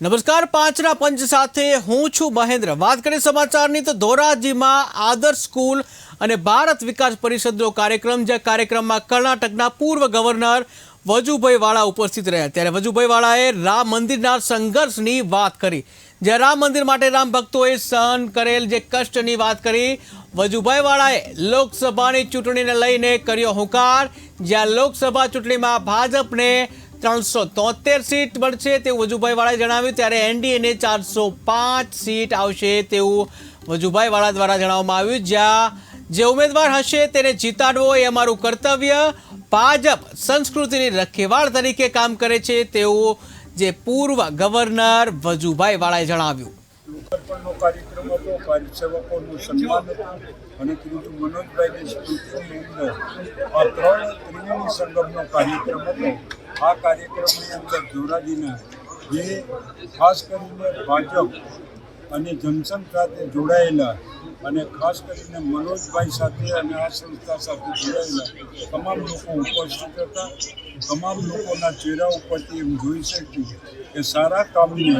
નમસ્કાર, પાંચના પંચ સાથે હું છું મહેન્દ્ર. વાત કરીએ સમાચારની તો ધોરાજીમાં આદર્શ સ્કૂલ અને ભારત વિકાસ પરિષદનો કાર્યક્રમ જે કાર્યક્રમમાં કર્ણાટકના પૂર્વ ગવર્નર વજુભાઈ વાળા ઉપસ્થિત રહ્યા. ત્યારે વજુભાઈ વાળાએ રામ મંદિરના સંઘર્ષની વાત કરી. જ્યાં રામ મંદિર માટે રામ ભક્તોએ સહન કરેલ જે કષ્ટની વાત કરી વજુભાઈ વાળાએ લોકસભાની ચૂંટણીને લઈને કર્યો હુંકાર. જ્યાં લોકસભા ચૂંટણીમાં ભાજપને ત્રણસો તોતેર સીટ મળશે તેવું વજુભાઈ વાળાએ જણાવ્યું. ત્યારે એનડીએને ચારસો પાંચ સીટ આવશે તેવું વજુભાઈ વાળા દ્વારા જણાવવામાં આવ્યું. જ્યાં જે ઉમેદવાર હશે તેને જીતાડવો એ અમારું કર્તવ્ય. ભાજપ સંસ્કૃતિની રખેવાળ તરીકે કામ કરે છે તેવું જે પૂર્વ ગવર્નર વજુભાઈ વાળાએ જણાવ્યું કાર્યક્રમ હતો કાર્યક્રમ હતો. આ કાર્યક્રમની અંદર ધોરાજીના જે ખાસ કરીને ભાજપ અને જનસંઘ સાથે જોડાયેલા અને ખાસ કરીને મનોજભાઈ સાથે અને આ સંસ્થા સાથે જોડાયેલા તમામ લોકો ઉપસ્થિત હતા. તમામ લોકોના ચહેરા ઉપરથી એમ જોઈ શક્યું કે સારા કામને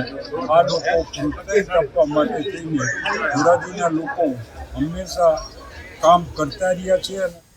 આ લોકો પ્રોત્સાહિત આપવા માટે થઈને ધોરાજીના લોકો હંમેશા કામ કરતા રહ્યા છે